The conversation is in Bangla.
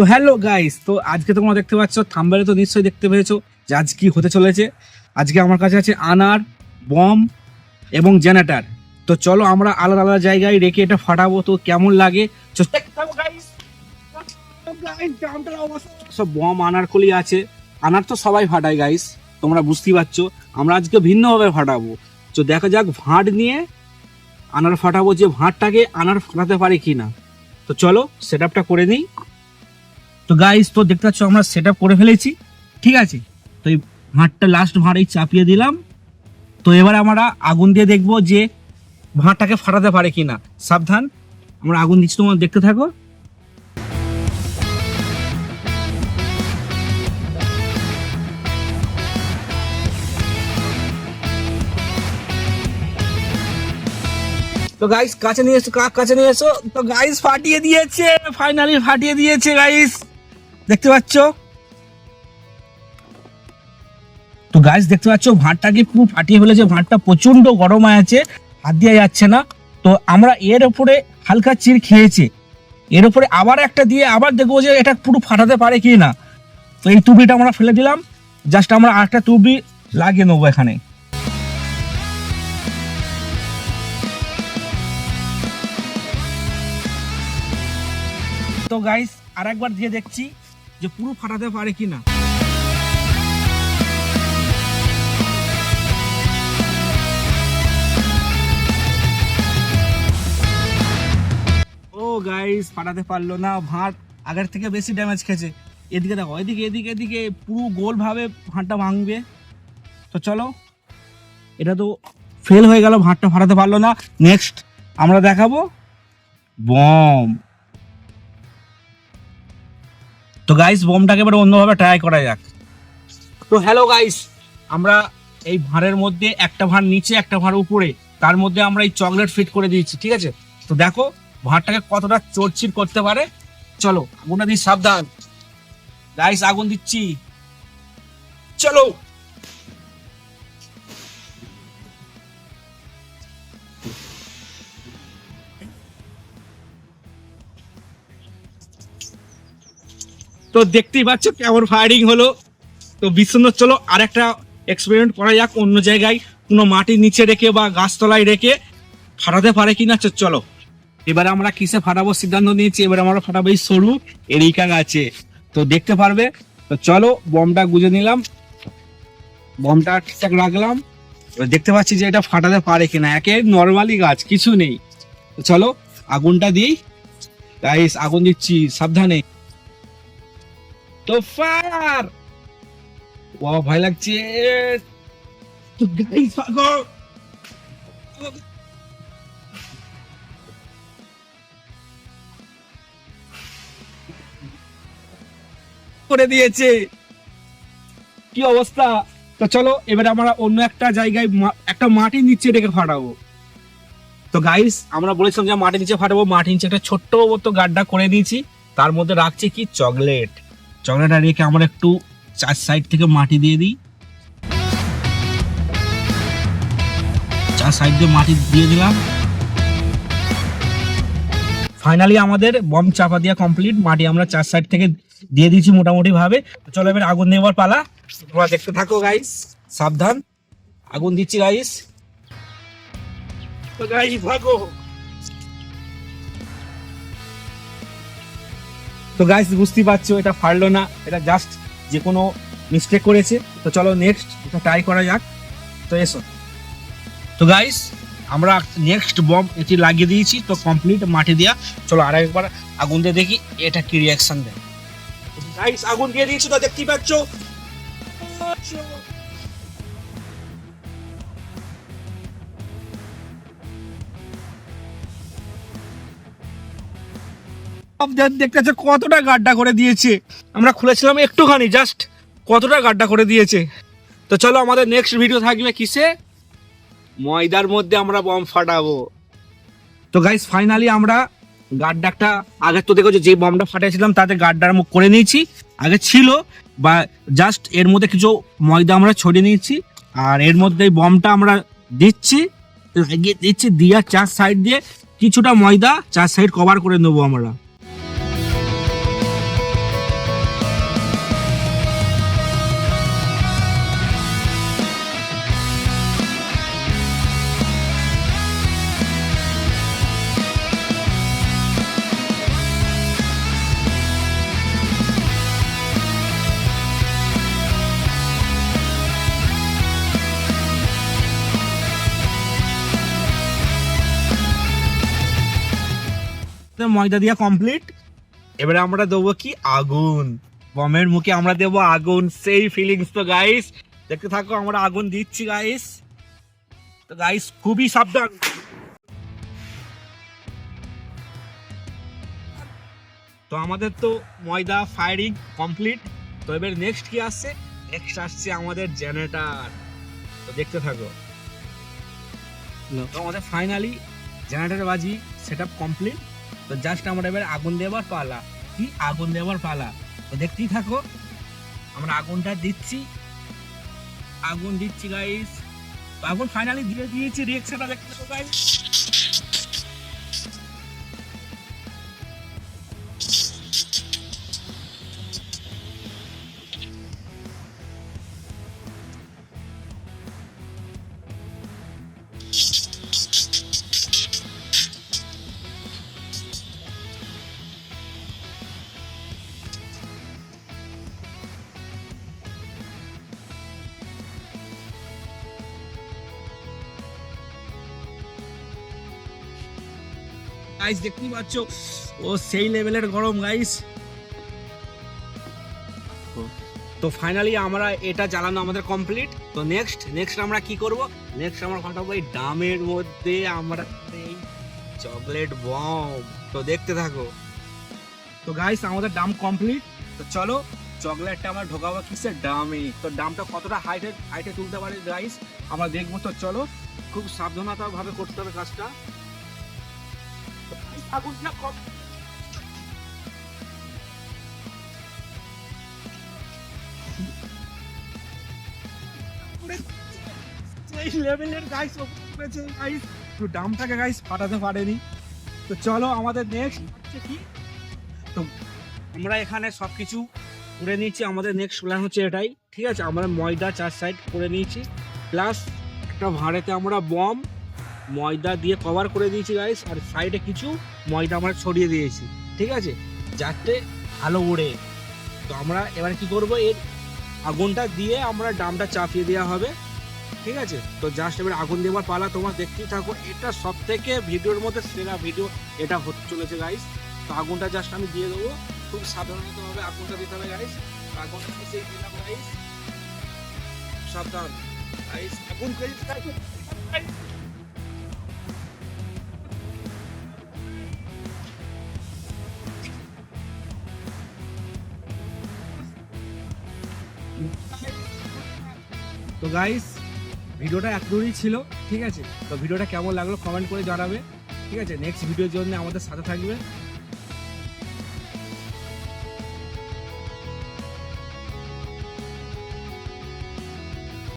তো হ্যালো গাইস তো আজকে তোমরা দেখতে পাচ্ছ থাম্বেলে তো নিশ্চয়ই দেখতে পেয়েছ যে আজ কি হতে চলেছে। আজকে আমার কাছে আছে আনার বম এবং জেনারেটার তো চলো আমরা আলাদা আলাদা জায়গায় রেখে এটা ফাটাবো তো কেমন লাগে? সব বম আনার কলি আছে। আনার তো সবাই ফাটায় গাইস তোমরা বুঝতেই পারছ। আমরা আজকে ভিন্নভাবে ফাটাবো। তো দেখা যাক ভাঁট নিয়ে আনার ফাটাবো যে ভাঁটটাকে আনার ফাটাতে পারে কি না তো চলো সেট করে নিই। তো গাইস তো দেখতে পাচ্ছ, আমরা সেট করে ফেলেছি, ঠিক আছে? তো এই ভাঁড়টা লাস্ট ভাঁড়েই চাপিয়ে দিলাম। তো এবার আমরা আগুন দিয়ে দেখব যে ভাঁড়টাকে ফাটাতে পারে কি না সাবধান, আমরা আগুন দিচ্ছি তোমার দেখতে থাকো। তো গাইস কাছে নিয়ে এসো কাছে নিয়ে এসো? তো গাইস ফাটিয়ে দিয়েছে ফাইনালি ফাটিয়ে দিয়েছে গাইস দেখতে পাচ্ছ? তো গাইস দেখতে পাচ্ছ ভাতটাকে পুরো ফাটিয়ে ফেলেছে? ভাঁড়টা প্রচণ্ড গরম আছে, হাত দিয়ে যাচ্ছে না। তো আমরা এর ওপরে হালকা চির খেয়েছি। এর ওপরে আবার একটা দিয়ে আবার দেখব যে এটা পুরো ফাটাতে পারে কি না। তো এই টুপিটা আমরা ফেলে দিলাম। জাস্ট আমরা আরেকটা টুপি লাগিয়ে নেব এখানে। তো গাইস আরেকবার দিয়ে দেখছি। যে পুরো ফাটাতে পারে কি না। ও গাইস ফাটাতে পারল না ভাঁট আগের থেকে বেশি ড্যামেজ খেয়েছে। এদিকে দেখো, এদিকে এদিকে এদিকে পুরো গোল ভাবে ভাঁটটা ভাঙবে। তো চলো, এটা তো ফেল হয়ে গেল ভাঁটটা ফাটাতে পারল না। নেক্সট আমরা দেখাবো। বম তো গাইস বোমটাকে এবার অন্যভাবে ট্রাই করা যাক। তো হ্যালো গাইস আমরা এই ভাঁড়ের মধ্যে একটা ভাঁড় নিচে, একটা ভাঁড় উপরে, তার মধ্যে আমরা এই চকলেট ফিট করে দিয়েছি, ঠিক আছে? তো দেখো, ভাঁড়টাকে কতটা চোরচির করতে পারে। চলো, আগুনটা দিই, সাবধান। গাইস আগুন দিচ্ছি। চলো। তো দেখতেই পাচ্ছ কেমন ফায়ারিং হলো। তো বিশ্বন্দর চলো আরেকটা এক্সপেরিমেন্ট করা যাক অন্য জায়গায়। কোনো মাটির নিচে রেখে বা গাছতলায় রেখে ফাটাতে পারে কিনা, চ- চলো। এবারে আমরা কিসে ফাটাবো সিদ্ধান্ত নিয়েছি, এবারে আমরা ফাটাবো এই সরু এরিকা গাছে। তো দেখতে পারবে? তো চলো, বমটা গুজে নিলাম। বমটা ঠিকঠাক রাখলাম। দেখতে পাচ্ছি যে এটা ফাটাতে পারে কিনা। একে নর্মালি গাছ, কিছু নেই। চলো, আগুনটা দিই। গাইস আগুন দিচ্ছি, সাবধানে। তো ফায়ার! ও ভয় লাগছে। তো গাইস ভাগো করে দিয়েছে। কি অবস্থা? তো চলো, এবারে আমরা অন্য একটা জায়গায় একটা মাটির নিচে রেখে ফাটাবো। তো গাইস আমরা বলেছিলাম যে মাটির নিচে ফাটাবো, মাটির নিচে একটা ছোট্ট মতো গাড্ডা করে দিয়েছি। তার মধ্যে রাখছি কি? চকলেট। চকলেটটা রেখে আমরা একটু চার সাইড থেকে মাটি দিয়ে দিই। চার সাইড দিয়ে মাটি দিয়ে দিলাম। ফাইনালি আমাদের বম চাপা দেওয়া কমপ্লিট মাটি আমরা চার সাইড থেকে দিয়ে দিয়েছি মোটামুটি ভাবে তো চলো এবার আগুন দেওয়ার পালা। তোমরা দেখতে থাকো গাইস সাবধান। আগুন দিচ্ছি গাইস গাইস ভাগো। তো গাইস বুঝতেই পারছ, এটা ফাড়লো না, এটা জাস্ট যে কোনো মিস্টেক করেছে। তো চলো নেক্সট এটা ট্রাই করা যাক। তো এসো। তো গাইস আমরা নেক্সট বম এটি লাগিয়ে দিয়েছি, তো কমপ্লিট মাটি দিয়া। চলো আর একবার আগুন দিয়ে দেখি, এটা কি রিয়াকশন দেয়। গাইস আগুন দিয়ে দিয়েছি, তো দেখতেই পাচ্ছ। আপনাদের দেখতে পাচ্ছ কতটা গাড্ডা করে দিয়েছে। আমরা খুলেছিলাম একটুখানি জাস্ট কতটা গাড্ডা করে দিয়েছে। তো চলো আমাদের নেক্সট ভিডিও থাকবে কিসে? ময়দার মধ্যে আমরা বম ফাটাবো। তো গাইস ফাইনালি আমরা গাড্ডাটা, আগে তো দেখো যে বমটা ফাটিয়েছিলাম তাতে গাড্ডার মুখ করে নিয়েছি। আগে ছিল, বা জাস্ট এর মধ্যে কিছু ময়দা আমরা ছড়িয়ে নিয়েছি। আর এর মধ্যে বমটা আমরা দিচ্ছি, লাগিয়ে দিচ্ছি, দিয়া চার সাইড দিয়ে কিছুটা ময়দা, চার সাইড কভার করে নেব আমরা। ময়দা দিয়া কমপ্লিট এবারে আমরা দেবো কি? আগুন। বমের মুখে আমরা দেবো আগুন। সেই ফিলিংস তো গাইস দেখতে থাকো আমরা আগুন দিচ্ছি গাইস তো গাইস খুবই সাবধান। তো আমাদের তো ময়দা ফায়ারিং কমপ্লিট তো এবার নেক্সট কি আসছে? নেক্সট আসছে আমাদের জেনারেটর তো দেখতে থাকো। তো আমাদের ফাইনালি জেনারেটর বাজি সেট আপ কমপ্লিট তো জাস্ট আমরা এবার আগুন দেওয়ার পালা। কি আগুন দেওয়ার পালা? তো দেখতেই থাকো, আমরা আগুনটা দিচ্ছি। আগুন দিচ্ছি গাইস আগুন ফাইনালি দিয়ে দিয়েছি রিয়েকশনটা দেখতে গাইস গাইস দেখতেই পাচ্ছ, ও সেই লেভেলের গরম গাইস তো ফাইনালি আমরা এটা জ্বালানো আমাদের কমপ্লিট তো নেক্সট নেক্সট আমরা কি করব? নেক্সট আমরা ফাটাবো এই ডামের মধ্যে আমরা এই চকলেট বম তো দেখতে থাকো। তো গাইস আমাদের ডাম কমপ্লিট তো চলো চকলেটটা আমরা ঢোকাবো কিসের ডামে তো ডামটা কতটা হাইটে হাইটে তুলতে পারে গাইস আমরা দেখব, তো চলো। খুব সাবধানতা ভাবে করতে হবে কাজটা। এই গাইস করেছে গাইস গাইস পারেনি। তো চলো, আমাদের নেক্সট হচ্ছে তো আমরা এখানে করে আমাদের নেক্সট প্ল্যান হচ্ছে এটাই। ঠিক আছে, আমরা ময়দা চার সাইড করে নিয়েছি। প্লাস একটা ভাঁড়েতে আমরা বম ময়দা দিয়ে কভার করে দিয়েছি গাইস আর সাইডে কিছু ময়দা আমরা ছড়িয়ে দিয়েছি, ঠিক আছে? যাতে আলো ওড়ে। তো আমরা এবার কি করব, এর আগুনটা দিয়ে আমরা ডামটা চাপিয়ে দেওয়া হবে, ঠিক আছে? তো জাস্ট এবার আগুন দেওয়ার পালা তোমার দেখতেই থাকো, এটা সব থেকে ভিডিওর মধ্যে সেরা ভিডিও, এটা হতে চলেছে গাইস তো আগুনটা জাস্ট আমি দিয়ে দেবো। খুব সাধারণতভাবে আগুনটা দিতে হবে গাইস আগুনটা সেই দিলাম গাইস সাবধান গাইস আগুন। তো গাইস ভিডিওটা এতদূরই ছিল, ঠিক আছে? তো ভিডিওটা কেমন লাগল কমেন্ট করে জানাবে, ঠিক আছে? নেক্সট ভিডিওর জন্য আমাদের সাথে থাকবে।